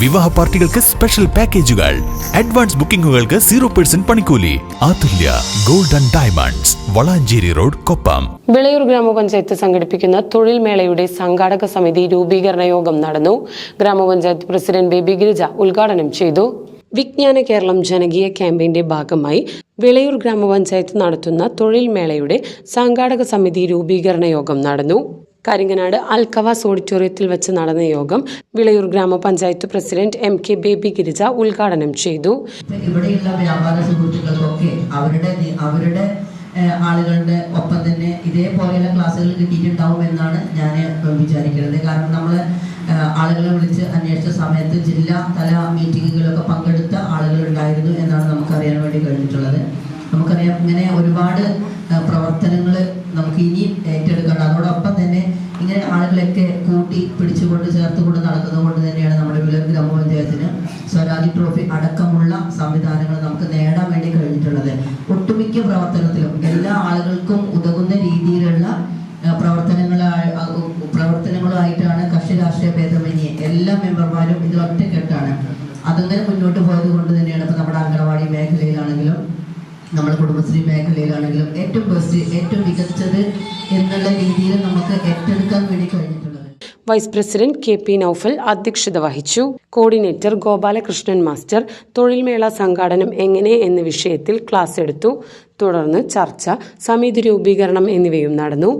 വിവാഹ പാർട്ടികൾക്ക് സ്പെഷ്യൽ പാക്കേജുകൾ അഡ്വാൻസ് ബുക്കിംഗുകൾക്ക് സീറോ പെർസെന്റ് പണിക്കൂലി. Athulya golden diamonds Valanchery road Koppam. Vilayur ഗ്രാമപഞ്ചായത്ത് സംഘടിപ്പിക്കുന്ന തൊഴിൽ മേളയുടെ സംഘാടക സമിതി രൂപീകരണ യോഗം നടന്നു. ഗ്രാമപഞ്ചായത്ത് പ്രസിഡന്റ് ബേബി ഗിരിജ ഉദ്ഘാടനം ചെയ്തു. വിജ്ഞാന കേരളം ജനകീയ ക്യാമ്പയിന്റെ ഭാഗമായി വിളയൂർ ഗ്രാമപഞ്ചായത്ത് നടത്തുന്ന തൊഴിൽ മേളയുടെ സംഘാടക സമിതി രൂപീകരണ യോഗം നടന്നു. കരിങ്ങനാട് അൽക്കവാസ് ഓഡിറ്റോറിയത്തിൽ വെച്ച് നടന്ന യോഗം വിളയൂർ ഗ്രാമപഞ്ചായത്ത് president M K Baby Girija ഉദ്ഘാടനം ചെയ്തു. ഇവിടെയുള്ള വ്യാപാര സുഹൃത്തുക്കൾക്കൊക്കെ അവരുടെ അവരുടെ ആളുകളുടെ ഒപ്പം തന്നെ ഇതേപോലെയുള്ള ക്ലാസ്സുകൾ കിട്ടിയിട്ടുണ്ടാവും എന്നാണ് ഞാൻ വിചാരിക്കുന്നത്. കാരണം നമ്മൾ ആളുകളെ വിളിച്ച് അന്വേഷിച്ച സമയത്ത് ജില്ലാ തല മീറ്റിങ്ങുകളൊക്കെ പങ്കെടുത്ത ആളുകൾ ഉണ്ടായിരുന്നു എന്നാണ് നമുക്കറിയാൻ വേണ്ടി കഴിഞ്ഞിട്ടുള്ളത്. നമുക്കറിയാം ഇങ്ങനെ ഒരുപാട് പ്രവർത്തനങ്ങൾ നമുക്ക് ഇനിയും ഏറ്റെടുക്കേണ്ട. അതോടൊപ്പം തന്നെ ഇങ്ങനെ ആളുകളെയൊക്കെ കൂട്ടി പിടിച്ചുകൊണ്ട് ചേർത്തുകൊണ്ട് നടക്കുന്നത് കൊണ്ട് തന്നെയാണ് നമ്മുടെ വിലർ ഗ്രാമപഞ്ചായത്തിന് സ്വരാജ് ട്രോഫി അടക്കമുള്ള സംവിധാനങ്ങൾ നമുക്ക് നേടാൻ വേണ്ടി കഴിഞ്ഞിട്ടുള്ളത്. ഒട്ടുമിക്ക പ്രവർത്തനത്തിലും എല്ലാ ആളുകൾക്കും ഉതകുന്ന രീതിയിലുള്ള പ്രവർത്തനങ്ങളായ പ്രവർത്തനങ്ങളുമായിട്ടാണ് കക്ഷി രാഷ്ട്രീയ ഭേദമന്യേ എല്ലാ മെമ്പർമാരും ഇതിൽ ഒറ്റക്കെട്ടാണ് അതങ്ങനെ മുന്നോട്ട് പോയത് കൊണ്ട് തന്നെയാണ് ഇപ്പൊ നമ്മുടെ കുടുംബശ്രീ മേഖലയിലാണെങ്കിലും ഏറ്റവും ബെസ്റ്റ് ഏറ്റവും മികച്ചത് എന്നുള്ള രീതിയിൽ നമുക്ക് ഏറ്റെടുക്കാൻ വേണ്ടി കഴിഞ്ഞിട്ടുള്ളത്. Vice president K P Naufal അധ്യക്ഷത വഹിച്ചു. കോർഡിനേറ്റർ ഗോപാലകൃഷ്ണൻ മാസ്റ്റർ തൊഴിൽമേള സംഘാടനം എങ്ങനെ എന്ന വിഷയത്തിൽ ക്ലാസ് എടുത്തു. തുടർന്ന് ചർച്ച സമിതി രൂപീകരണം എന്നിവയും നടന്നു.